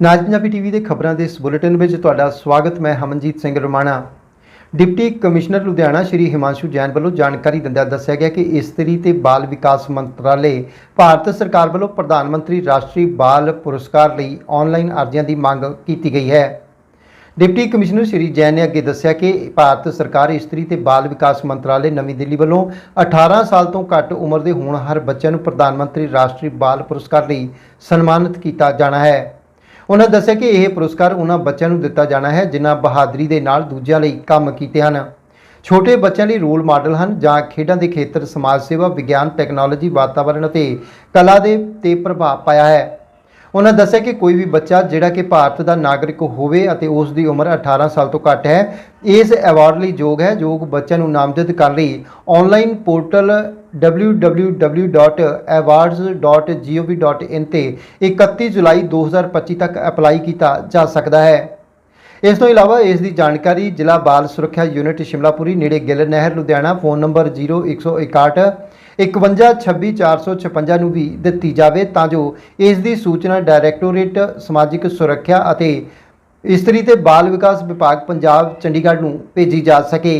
ਨਾਜ Punjabi TV ਦੇ ਖਬਰਾਂ ਦੇ ਇਸ ਬੁਲੇਟਿਨ ਵਿੱਚ ਤੁਹਾਡਾ ਸਵਾਗਤ, ਮੈਂ ਹਮਨਜੀਤ ਸਿੰਘ ਰਮਾਣਾ। ਡਿਪਟੀ ਕਮਿਸ਼ਨਰ ਲੁਧਿਆਣਾ ਸ਼੍ਰੀ ਹਿਮਾਂਸ਼ੂ ਜੈਨ ਵੱਲੋਂ ਜਾਣਕਾਰੀ ਦਿੰਦਿਆਂ ਦੱਸਿਆ ਗਿਆ ਕਿ ਇਸਤਰੀ ਤੇ ਬਾਲ ਵਿਕਾਸ ਮੰਤਰਾਲੇ ਭਾਰਤ ਸਰਕਾਰ ਵੱਲੋਂ ਪ੍ਰਧਾਨ ਮੰਤਰੀ ਰਾਸ਼ਟਰੀ ਬਾਲ ਪੁਰਸਕਾਰ ਲਈ ਆਨਲਾਈਨ ਅਰਜ਼ੀਆਂ ਦੀ ਮੰਗ ਕੀਤੀ ਗਈ ਹੈ। ਡਿਪਟੀ ਕਮਿਸ਼ਨਰ ਸ਼੍ਰੀ ਜੈਨ ਨੇ ਅੱਗੇ ਦੱਸਿਆ ਕਿ ਭਾਰਤ ਸਰਕਾਰ ਇਸਤਰੀ ਤੇ ਬਾਲ ਵਿਕਾਸ ਮੰਤਰਾਲੇ ਨਵੀਂ ਦਿੱਲੀ ਵੱਲੋਂ 18 ਸਾਲ ਤੋਂ ਘੱਟ ਉਮਰ ਦੇ ਹੋਣਹਾਰ ਬੱਚਿਆਂ ਨੂੰ ਪ੍ਰਧਾਨ ਮੰਤਰੀ ਰਾਸ਼ਟਰੀ ਬਾਲ ਪੁਰਸਕਾਰ ਲਈ ਸਨਮਾਨਿਤ ਕੀਤਾ ਜਾਣਾ ਹੈ। ਉਹਨਾਂ ਦੱਸਿਆ ਕਿ ਇਹ ਪੁਰਸਕਾਰ ਉਹਨਾਂ ਬੱਚਿਆਂ ਨੂੰ ਦਿੱਤਾ ਜਾਣਾ ਹੈ, ਜਿਨ੍ਹਾਂ ਬਹਾਦਰੀ ਦੇ ਨਾਲ ਦੂਜਿਆਂ ਲਈ ਕੰਮ ਕੀਤੇ ਹਨ। ਛੋਟੇ ਬੱਚਿਆਂ ਲਈ ਰੋਲ ਮਾਡਲ ਹਨ ਜਾਂ ਖੇਡਾਂ ਦੇ ਖੇਤਰ, ਸਮਾਜ ਸੇਵਾ, ਵਿਗਿਆਨ, ਟੈਕਨੋਲੋਜੀ, ਵਾਤਾਵਰਣ ਅਤੇ ਕਲਾ ਦੇ ਤੇ ਪ੍ਰਭਾਵ ਪਾਇਆ ਹੈ। ਉਹਨਾਂ ਦੱਸਿਆ ਕਿ ਕੋਈ ਵੀ ਬੱਚਾ ਜਿਹੜਾ ਕਿ ਭਾਰਤ ਦਾ ਨਾਗਰਿਕ ਹੋਵੇ ਅਤੇ ਉਸ ਦੀ ਉਮਰ 18 ਸਾਲ ਤੋਂ ਘੱਟ ਹੈ, ਇਸ ਅਵਾਰਡ ਲਈ ਯੋਗ ਹੈ, ਜੋ ਬੱਚਿਆਂ ਨੂੰ ਨਾਮਜ਼ਦ ਕਰਨ ਲਈ। ਆਨਲਾਈਨ ਪੋਰਟਲ www.awards.gov.in ਤੇ 31 ਜੁਲਾਈ 2025 ਤੱਕ ਅਪਲਾਈ ਕੀਤਾ ਜਾ ਸਕਦਾ ਹੈ। ਇਸ ਤੋਂ ਇਲਾਵਾ ਇਸ ਦੀ ਜਾਣਕਾਰੀ ਜ਼ਿਲ੍ਹਾ ਬਾਲ ਸੁਰੱਖਿਆ ਯੂਨਿਟ ਸ਼ਿਮਲਾਪੁਰੀ, ਨੇੜੇ ਗਿੱਲ ਨਹਿਰ, ਲੁਧਿਆਣਾ, ਫੋਨ ਨੰਬਰ 0161 5126456 ਨੂੰ ਵੀ ਦਿੱਤੀ ਜਾਵੇ ਤਾਂ ਜੋ ਇਸ ਦੀ ਸੂਚਨਾ ਡਾਇਰੈਕਟੋਰੇਟ, ਸਮਾਜਿਕ ਸੁਰੱਖਿਆ ਅਤੇ ਇਸਤਰੀ ਤੇ ਬਾਲ ਵਿਕਾਸ ਵਿਭਾਗ ਪੰਜਾਬ, ਚੰਡੀਗੜ੍ਹ ਨੂੰ ਭੇਜੀ ਜਾ ਸਕੇ।